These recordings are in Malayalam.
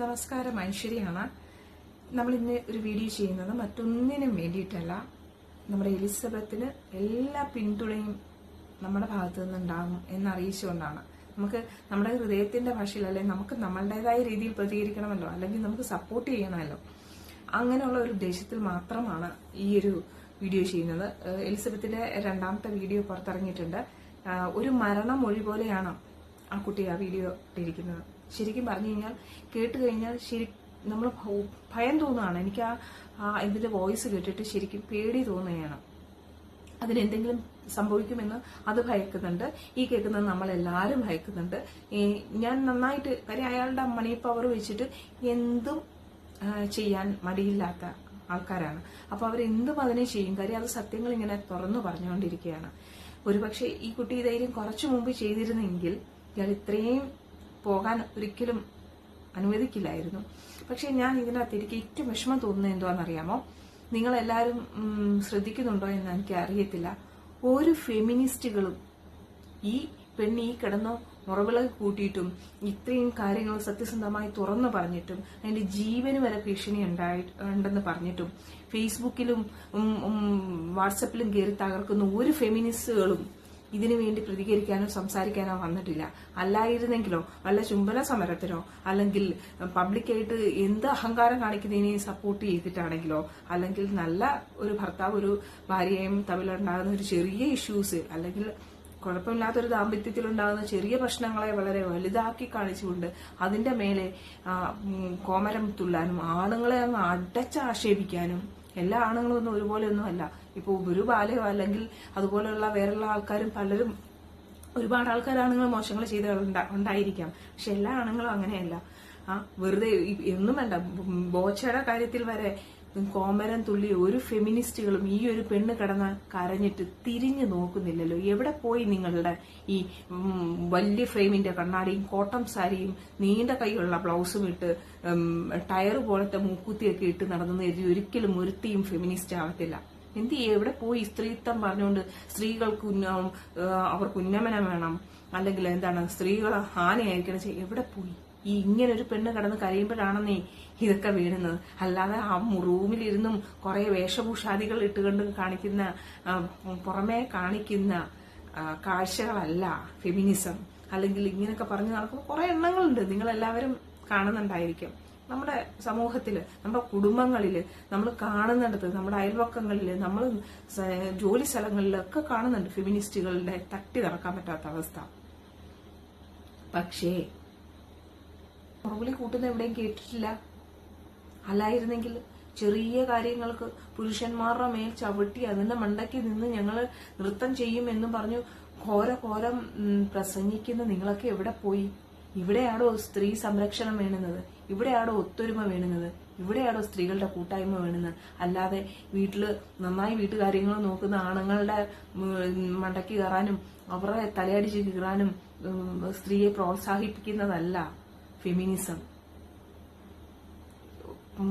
നമസ്കാരം ഐശ്വര്യാണ് നമ്മൾ ഇന്ന് ഒരു വീഡിയോ ചെയ്യുന്നത് മറ്റൊന്നിനും വേണ്ടിയിട്ടല്ല. നമ്മുടെ എലിസബത്തിന് എല്ലാ പിന്തുണയും നമ്മുടെ ഭാഗത്തു നിന്നുണ്ടാകും എന്നറിയിച്ചുകൊണ്ടാണ്. നമുക്ക് നമ്മുടെ ഹൃദയത്തിന്റെ ഭാഷയിൽ അല്ലെങ്കിൽ നമുക്ക് നമ്മളുടേതായ രീതിയിൽ പ്രതികരിക്കണമല്ലോ അല്ലെങ്കിൽ നമുക്ക് സപ്പോർട്ട് ചെയ്യണമല്ലോ. അങ്ങനെയുള്ള ഒരു ഉദ്ദേശത്തിൽ മാത്രമാണ് ഈ ഒരു വീഡിയോ ചെയ്യുന്നത്. എലിസബത്തിന്റെ രണ്ടാമത്തെ വീഡിയോ പുറത്തിറങ്ങിയിട്ടുണ്ട്. ഒരു ഒരു മരണമൊഴി പോലെയാണ് ആ കുട്ടി ആ വീഡിയോ ഇട്ടിരിക്കുന്നത്. ശരിക്കും പറഞ്ഞു കഴിഞ്ഞാൽ കേട്ട് കഴിഞ്ഞാൽ ശരി നമ്മൾ ഭയം തോന്നുകയാണ് എനിക്ക് ആ ഇതിന്റെ വോയിസ് കേട്ടിട്ട് ശരിക്കും പേടി തോന്നുകയാണ്. അതിനെന്തെങ്കിലും സംഭവിക്കുമെന്ന് അത് ഭയക്കുന്നുണ്ട്. ഈ കേൾക്കുന്നത് നമ്മളെല്ലാവരും ഭയക്കുന്നുണ്ട്. ഞാൻ നന്നായിട്ട് കാര്യം അയാളുടെ മണി പവർ വെച്ചിട്ട് എന്തും ചെയ്യാൻ മടിയില്ലാത്ത ആൾക്കാരാണ്. അപ്പൊ അവരെന്തും അതിനെ ചെയ്യും. കാര്യം അത് സത്യങ്ങൾ ഇങ്ങനെ തുറന്നു പറഞ്ഞുകൊണ്ടിരിക്കുകയാണ്. ഒരുപക്ഷെ ഈ കുട്ടി ധൈര്യം കുറച്ചു മുമ്പ് ചെയ്തിരുന്നെങ്കിൽ ഇയാൾ ഇത്രയും പോകാൻ ഒരിക്കലും അനുവദിക്കില്ലായിരുന്നു. പക്ഷെ ഞാൻ ഇതിനകത്ത് എനിക്ക് ഏറ്റവും വിഷമം തോന്നുന്നത് നിങ്ങളെല്ലാവരും എല്ലാവരും ശ്രദ്ധിക്കുന്നുണ്ടോ എന്ന് എനിക്ക് അറിയത്തില്ല. ഒരു ഫെമിനിസ്റ്റുകളും ഈ പെണ്ണി ഈ കിടന്ന് മുറവിളക് കൂട്ടിയിട്ടും ഇത്രയും കാര്യങ്ങൾ സത്യസന്ധമായി തുറന്നു പറഞ്ഞിട്ടും അതിന്റെ ജീവന് വരെ ഭീഷണി ഉണ്ടായി ഉണ്ടെന്ന് പറഞ്ഞിട്ടും ഫേസ്ബുക്കിലും വാട്സപ്പിലും കയറി തകർക്കുന്ന ഒരു ഫെമിനിസ്റ്റുകളും ഇതിനു വേണ്ടി പ്രതികരിക്കാനോ സംസാരിക്കാനോ വന്നിട്ടില്ല. അല്ലായിരുന്നെങ്കിലോ വല്ല ചുംബന സമരത്തിനോ അല്ലെങ്കിൽ പബ്ലിക്കായിട്ട് എന്ത് അഹങ്കാരം കാണിക്കുന്നതിനെ സപ്പോർട്ട് ചെയ്തിട്ടാണെങ്കിലോ അല്ലെങ്കിൽ നല്ല ഒരു ഭർത്താവ് ഒരു ഭാര്യയും തമ്മിലുണ്ടാകുന്ന ഒരു ചെറിയ ഇഷ്യൂസ് അല്ലെങ്കിൽ കുഴപ്പമില്ലാത്തൊരു ദാമ്പത്യത്തിലുണ്ടാകുന്ന ചെറിയ പ്രശ്നങ്ങളെ വളരെ വലുതാക്കി കാണിച്ചുകൊണ്ട് അതിന്റെ മേലെ കോമരം തുള്ളാനും ആണുങ്ങളെ അങ്ങ് അടച്ചാക്ഷേപിക്കാനും എല്ലാ ആണുങ്ങളും ഒന്നും ഒരുപോലെ ഒന്നുമല്ല ഇപ്പോൾ ഒരു ബാലയോ അല്ലെങ്കിൽ അതുപോലെയുള്ള വേറെയുള്ള ആൾക്കാരും പലരും ഒരുപാട് ആൾക്കാർ ആണുങ്ങൾ മോശങ്ങൾ ചെയ്ത ഉണ്ടായിരിക്കാം. പക്ഷെ എല്ലാ ആണുങ്ങളും അങ്ങനെയല്ല. ആ വെറുതെ എന്നും വേണ്ട. ബോച്ചയുടെ കാര്യത്തിൽ വരെ കോമരം തുള്ളി ഒരു ഫെമിനിസ്റ്റുകളും ഈ ഒരു പെണ്ണ് കിടന്ന് കരഞ്ഞിട്ട് തിരിഞ്ഞു നോക്കുന്നില്ലല്ലോ. എവിടെ പോയി നിങ്ങളുടെ ഈ വലിയ ഫ്രെയിമിന്റെ കണ്ണാടിയും കോട്ടം സാരിയും നീണ്ട കൈയുള്ള ബ്ലൗസും ഇട്ട് ടയർ പോലത്തെ മൂക്കുത്തിയൊക്കെ ഇട്ട് നടന്നത് ഒരിക്കലും ഒരുത്തിയും ഫെമിനിസ്റ്റ് ആവത്തില്ല. എന്ത്? എവിടെ പോയി? സ്ത്രീത്വം പറഞ്ഞുകൊണ്ട് സ്ത്രീകൾക്ക് അവർക്ക് ഉന്നമനം വേണം. അല്ലെങ്കിൽ എന്താണ്? സ്ത്രീകൾ ഹാനിയായിരിക്കണം എവിടെ പോയി? ഈ ഇങ്ങനെ ഒരു പെണ്ണ് കിടന്ന് കരയുമ്പോഴാണെന്നേ ഇതൊക്കെ വീഴുന്നത് അല്ലാതെ ആ റൂമിലിരുന്നും കുറെ വേഷഭൂഷാദികൾ ഇട്ടുകൊണ്ട് കാണിക്കുന്ന പുറമെ കാണിക്കുന്ന കാഴ്ചകളല്ല ഫെമിനിസം. അല്ലെങ്കിൽ ഇങ്ങനെയൊക്കെ പറഞ്ഞു നടക്കുന്ന കുറെ എണ്ണങ്ങളുണ്ട്. നിങ്ങൾ എല്ലാവരും കാണുന്നുണ്ടായിരിക്കും. നമ്മുടെ സമൂഹത്തിൽ നമ്മുടെ കുടുംബങ്ങളിൽ നമ്മൾ കാണുന്നിടത്ത് നമ്മുടെ അയൽവക്കങ്ങളിൽ നമ്മൾ ജോലി സ്ഥലങ്ങളിലൊക്കെ കാണുന്നുണ്ട് ഫെമിനിസ്റ്റുകളുടെ തട്ടി നടക്കാൻ പറ്റാത്ത അവസ്ഥ. പക്ഷേ പുറകിൽ കൂട്ടുന്ന എവിടെയും കേട്ടിട്ടില്ല. അല്ലായിരുന്നെങ്കിൽ ചെറിയ കാര്യങ്ങൾക്ക് പുരുഷന്മാരുടെ മേൽ ചവിട്ടി അതിന്റെ മണ്ടയ്ക്ക് നിന്ന് ഞങ്ങൾ നൃത്തം ചെയ്യുമെന്നും പറഞ്ഞു ഘോര ഘോരം പ്രസംഗിക്കുന്ന നിങ്ങളൊക്കെ എവിടെ പോയി? ഇവിടെയാണോ സ്ത്രീ സംരക്ഷണം വേണ്ടുന്നത്? ഇവിടെയാണോ ഒത്തൊരുമ വേണുന്നത്? ഇവിടെയാണോ സ്ത്രീകളുടെ കൂട്ടായ്മ വേണുന്നത്? അല്ലാതെ വീട്ടിൽ നന്നായി വീട്ടുകാര്യങ്ങൾ നോക്കുന്ന ആണുങ്ങളുടെ മണ്ടയ്ക്ക് കയറാനും അവരുടെ തലയടിച്ച് കീറാനും സ്ത്രീയെ പ്രോത്സാഹിപ്പിക്കുന്നതല്ല ഫെമിനിസം.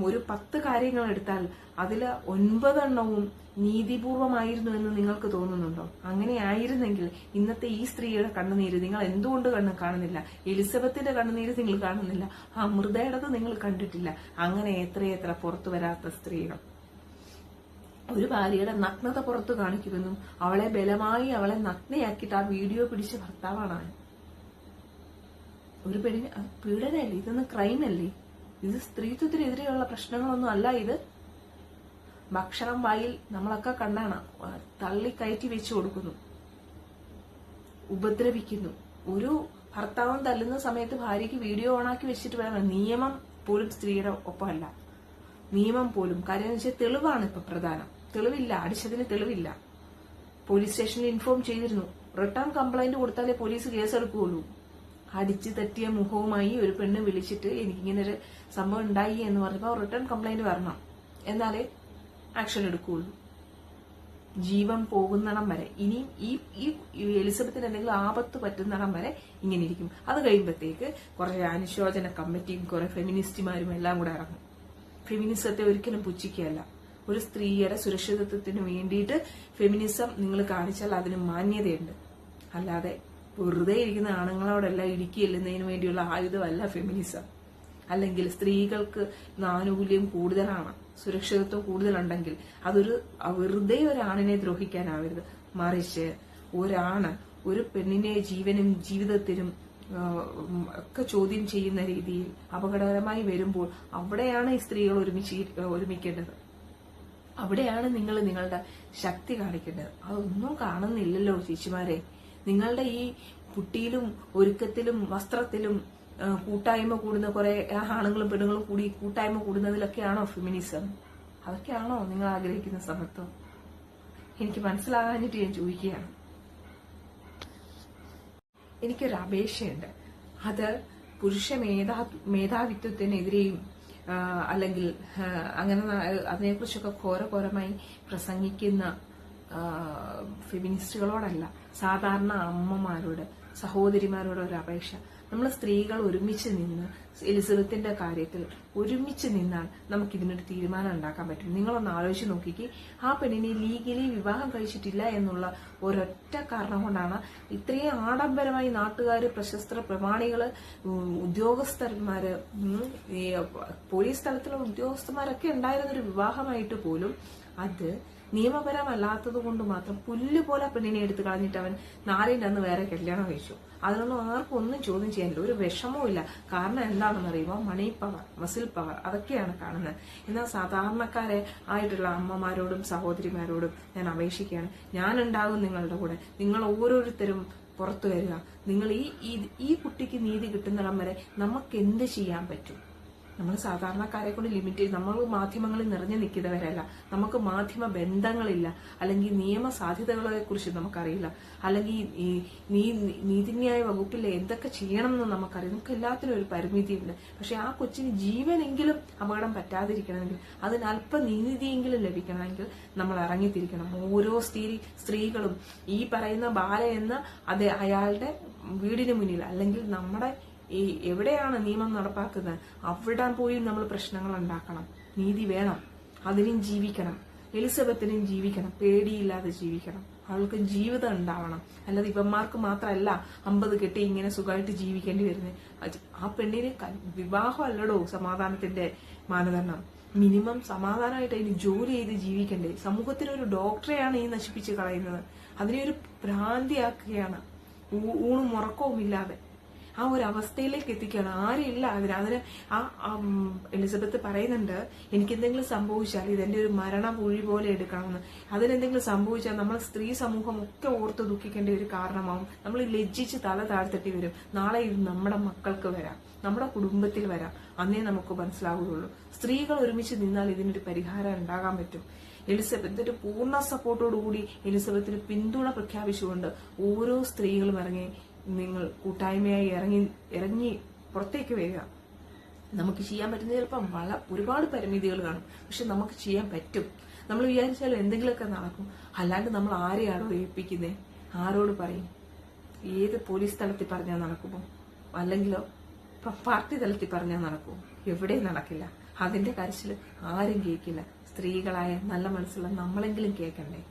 ഒരു പത്ത് കാര്യങ്ങൾ എടുത്താൽ അതിൽ ഒൻപതെണ്ണവും നീതിപൂർവമായിരുന്നു എന്ന് നിങ്ങൾക്ക് തോന്നുന്നുണ്ടോ? അങ്ങനെ ആയിരുന്നെങ്കിൽ ഇന്നത്തെ ഈ സ്ത്രീയുടെ കണ്ണുനീര് നിങ്ങൾ എന്തുകൊണ്ട് കണ്ണ് കാണുന്നില്ല? എലിസബത്തിന്റെ കണ്ണുനീര് നിങ്ങൾ കാണുന്നില്ല. ആ മൃതയുടേത് നിങ്ങൾ കണ്ടിട്ടില്ല. അങ്ങനെ എത്രയെത്ര പുറത്തു വരാത്ത സ്ത്രീകൾ. ഒരു ഭാര്യയുടെ നഗ്നത പുറത്തു കാണിക്കുമെന്നും അവളെ ബലമായി അവളെ നഗ്നയാക്കിയിട്ട് ആ വീഡിയോ പിടിച്ച ഭർത്താവാണ് ഒരു പെണ്ണിന് പീഡനല്ലേ? ഇതൊന്നും ക്രൈം അല്ലേ? ഇത് സ്ത്രീത്വത്തിനെതിരെയുള്ള പ്രശ്നങ്ങളൊന്നും അല്ല ഇത്. ഭക്ഷണം വായിൽ നമ്മളൊക്കെ കണ്ടാണ് തള്ളി കയറ്റി വെച്ചു കൊടുക്കുന്നു. ഉപദ്രവിക്കുന്നു. ഒരു ഭർത്താവും തല്ലുന്ന സമയത്ത് ഭാര്യയ്ക്ക് വീഡിയോ ഓണാക്കി വെച്ചിട്ട് വേണം. നിയമം പോലും സ്ത്രീയുടെ ഒപ്പമല്ല. നിയമം പോലും. കാര്യം വെച്ചാൽ തെളിവാണ് ഇപ്പൊ പ്രധാനം. തെളിവില്ല. അടിച്ചതിന് തെളിവില്ല. പോലീസ് സ്റ്റേഷനിൽ ഇൻഫോം ചെയ്തിരുന്നു. റിട്ടേൺ കംപ്ലൈന്റ് കൊടുത്താലേ പോലീസ് കേസെടുക്കുകയുള്ളൂ. അടിച്ചു തട്ടിയ മുഖവുമായി ഒരു പെണ്ണ് വിളിച്ചിട്ട് എനിക്കിങ്ങനെ ഒരു സംഭവം ഉണ്ടായി എന്ന് പറഞ്ഞപ്പോൾ റിട്ടേൺ കംപ്ലൈന്റ് വരണം. എന്നാലേ ആക്ഷൻ എടുക്കുകയുള്ളൂ. ജീവൻ പോകുന്നിടം വരെ ഇനിയും ഈ ഈ എലിസബത്തിന് എന്തെങ്കിലും ആപത്ത് പറ്റുന്നിടം വരെ ഇങ്ങനെ ഇരിക്കും. അത് കഴിയുമ്പോഴത്തേക്ക് കുറേ അനുശോചന കമ്മിറ്റിയും കുറേ ഫെമിനിസ്റ്റുമാരും എല്ലാം കൂടെ ഇറങ്ങും. ഫെമിനിസത്തെ ഒരിക്കലും പുച്ഛിക്കുകയല്ല. ഒരു സ്ത്രീയുടെ സുരക്ഷിതത്വത്തിന് വേണ്ടിയിട്ട് ഫെമിനിസം നിങ്ങൾ കാണിച്ചാൽ അതിന് മാന്യതയുണ്ട്. അല്ലാതെ വെറുതെ ഇരിക്കുന്ന ആണുങ്ങളോടെല്ലാം ഇടുക്കി എല്ലുന്നതിന് വേണ്ടിയുള്ള ആയുധമല്ല ഫെമിനിസം അല്ലെങ്കിൽ സ്ത്രീകൾക്ക് ആനുകൂല്യം കൂടുതലാണ് സുരക്ഷിതത്വം കൂടുതലുണ്ടെങ്കിൽ അതൊരു വെറുതെ ഒരാണിനെ ദ്രോഹിക്കാനാവരുത്. മറിച്ച് ഒരാണ് ഒരു പെണ്ണിനെ ജീവനും ജീവിതത്തിനും ഒക്കെ ചോദ്യം ചെയ്യുന്ന രീതിയിൽ അപകടകരമായി വരുമ്പോൾ അവിടെയാണ് ഈ സ്ത്രീകൾ ഒരുമിച്ച് ഒരുമിക്കേണ്ടത്. അവിടെയാണ് നിങ്ങൾ നിങ്ങളുടെ ശക്തി കാണിക്കേണ്ടത്. അതൊന്നും കാണുന്നില്ലല്ലോ ചേച്ചിമാരെ. നിങ്ങളുടെ ഈ കുട്ടിയിലും ഒരുക്കത്തിലും വസ്ത്രത്തിലും കൂട്ടായ്മ കൂടുന്ന കുറെ ആണുങ്ങളും പെണ്ണുങ്ങളും കൂടി കൂട്ടായ്മ കൂടുന്നതിലൊക്കെയാണോ ഫെമിനിസം അതൊക്കെയാണോ നിങ്ങൾ ആഗ്രഹിക്കുന്ന സമത്വം? എനിക്ക് മനസ്സിലാകാഞ്ഞിട്ട് ഞാൻ ചോദിക്കുകയാണ്. എനിക്കൊരു അപേക്ഷയുണ്ട്. അത് പുരുഷ മേധാ മേധാവിത്വത്തിനെതിരെയും അല്ലെങ്കിൽ അങ്ങനെ അതിനെക്കുറിച്ചൊക്കെ ഘോരഘോരമായി പ്രസംഗിക്കുന്ന ഫെമിനിസ്റ്റുകളോടല്ല സാധാരണ അമ്മമാരോട് സഹോദരിമാരോട് ഒരു അപേക്ഷ. നമ്മൾ സ്ത്രീകൾ ഒരുമിച്ച് നിന്ന് എലിസബത്തിന്റെ കാര്യത്തിൽ ഒരുമിച്ച് നിന്നാൽ നമുക്ക് ഇതിനൊരു തീരുമാനം ഉണ്ടാക്കാൻ പറ്റും. നിങ്ങളൊന്ന് ആലോചിച്ച് നോക്കിക്ക്. ആ പെണ്ണിനെ ലീഗലി വിവാഹം കഴിച്ചിട്ടില്ല എന്നുള്ള ഒരൊറ്റ കാരണം കൊണ്ടാണ് ഇത്രയും ആഡംബരമായി നാട്ടുകാർ പ്രശസ്ത പ്രമാണികൾ ഉദ്യോഗസ്ഥന്മാര് പോലീസ് തലത്തിലുള്ള ഉദ്യോഗസ്ഥന്മാരൊക്കെ ഉണ്ടായിരുന്ന ഒരു വിവാഹമായിട്ട് പോലും അത് നിയമപരമല്ലാത്തത് കൊണ്ട് മാത്രം പുല്ല് പോലെ പെണ്ണിനെ എടുത്തു കളഞ്ഞിട്ട് അവൻ നാലിന്റെ അന്ന് വേറെ കല്യാണം കഴിച്ചു. അതിനൊന്നും ആർക്കും ഒന്നും ചോദ്യം ചെയ്യാനില്ല. ഒരു വിഷമവും ഇല്ല കാരണം എന്താണെന്ന് അറിയുമ്പോൾ മണി പവർ മസിൽ പവർ അതൊക്കെയാണ് കാണുന്നത്. എന്നാൽ സാധാരണക്കാരെ ആയിട്ടുള്ള അമ്മമാരോടും സഹോദരിമാരോടും ഞാൻ അപേക്ഷിക്കുകയാണ്. ഞാൻ ഉണ്ടാകും നിങ്ങളുടെ കൂടെ. നിങ്ങൾ ഓരോരുത്തരും പുറത്തു വരിക. നിങ്ങൾ ഈ- ഈ കുട്ടിക്ക് നീതി കിട്ടുന്നിടം വരെ നമുക്ക് എന്ത് ചെയ്യാൻ പറ്റും? നമ്മൾ സാധാരണക്കാരെ കൊണ്ട് ലിമിറ്റ് നമ്മൾ മാധ്യമങ്ങളിൽ നിറഞ്ഞു നിൽക്കുന്നവരല്ല. നമുക്ക് മാധ്യമ ബന്ധങ്ങളില്ല. അല്ലെങ്കിൽ നിയമ സാധ്യതകളെ കുറിച്ച് നമുക്കറിയില്ല. അല്ലെങ്കിൽ നീ- നീതിന്യായ വകുപ്പിൽ എന്തൊക്കെ ചെയ്യണം എന്ന് നമുക്കറിയാം നമുക്ക് എല്ലാത്തിനും ഒരു പരിമിതിയുണ്ട്. പക്ഷെ ആ കൊച്ചിന് ജീവനെങ്കിലും അപകടം പറ്റാതിരിക്കണമെങ്കിൽ അതിന് അല്പ നീതിയെങ്കിലും ലഭിക്കണമെങ്കിൽ നമ്മൾ ഇറങ്ങിത്തിരിക്കണം. ഓരോ സ്ത്രീ സ്ത്രീകളും ഈ പറയുന്ന ബാല എന്ന അതെ അയാളുടെ വീടിന് മുന്നിൽ അല്ലെങ്കിൽ നമ്മുടെ ഈ എവിടെയാണ് നിയമം നടപ്പാക്കുന്നത്? അവിടെ പോയി നമ്മൾ പ്രശ്നങ്ങൾ ഉണ്ടാക്കണം. നീതി വേണം. അതിനും ജീവിക്കണം. എലിസബത്തിനും ജീവിക്കണം. പേടിയില്ലാതെ ജീവിക്കണം. അവൾക്ക് ജീവിതം ഉണ്ടാവണം. അല്ലാതെ ഇവന്മാർക്ക് മാത്രമല്ല അമ്പത് കെട്ടി ഇങ്ങനെ സുഖമായിട്ട് ജീവിക്കേണ്ടി വരുന്നത് ആ പെണ്ണിന് വിവാഹം അല്ലടോ സമാധാനത്തിന്റെ മാനദണ്ഡം. മിനിമം സമാധാനമായിട്ട് അതിന് ജോലി ചെയ്ത് ജീവിക്കണ്ടേ. സമൂഹത്തിന് ഒരു ഡോക്ടറെയാണ് ഈ നശിപ്പിച്ച് കളയുന്നത്. അതിനെ ഒരു ഭ്രാന്തിയാക്കുകയാണ്. ഊണും ഉറക്കവും ഇല്ലാതെ ആ ഒരു അവസ്ഥയിലേക്ക് എത്തിക്കുകയാണ്. ആരുമില്ല അതിന് അതിന് ആ എലിസബത്ത് പറയുന്നുണ്ട് എനിക്ക് എന്തെങ്കിലും സംഭവിച്ചാൽ ഇതെന്റെ ഒരു മരണപുഴി പോലെ എടുക്കണമെന്ന്. അതിനെന്തെങ്കിലും സംഭവിച്ചാൽ നമ്മൾ സ്ത്രീ സമൂഹം ഒക്കെ ഓർത്ത് ദുഃഖിക്കേണ്ട ഒരു കാരണമാവും. നമ്മൾ ലജ്ജിച്ച് തല താഴ്ത്തിട്ട് വരും. നാളെ ഇത് നമ്മുടെ മക്കൾക്ക് വരാം. നമ്മുടെ കുടുംബത്തിൽ വരാം. അന്നേ നമുക്ക് മനസ്സിലാവുകയുള്ളൂ. സ്ത്രീകൾ ഒരുമിച്ച് നിന്നാൽ ഇതിനൊരു പരിഹാരം ഉണ്ടാകാൻ പറ്റും. എലിസബത്ത് ഒരു പൂർണ സപ്പോർട്ടോടുകൂടി എലിസബത്തിന് പിന്തുണ പ്രഖ്യാപിച്ചുകൊണ്ട് ഓരോ സ്ത്രീകളും ഇറങ്ങി നിങ്ങൾ കൂട്ടായ്മയായി ഇറങ്ങി ഇറങ്ങി പുറത്തേക്ക് വരിക. നമുക്ക് ചെയ്യാൻ പറ്റുന്ന ചിലപ്പം വള ഒരുപാട് പരിമിതികൾ കാണും. പക്ഷെ നമുക്ക് ചെയ്യാൻ പറ്റും. നമ്മൾ വിചാരിച്ചാൽ എന്തെങ്കിലുമൊക്കെ നടക്കും. അല്ലാണ്ട് നമ്മൾ ആരെയാണോ ഏൽപ്പിക്കുന്നത് ആരോട് പറയും? ഏത് പോലീസ് തലത്തിൽ പറഞ്ഞാൽ നടക്കുമോ? അല്ലെങ്കിലോ പാർട്ടി തലത്തിൽ പറഞ്ഞാൽ നടക്കുമോ? എവിടെയും നടക്കില്ല. അതിന്റെ കരച്ചിൽ ആരും കേൾക്കില്ല. സ്ത്രീകളായ നല്ല മനസ്സുള്ള നമ്മളെങ്കിലും കേൾക്കണ്ടേ?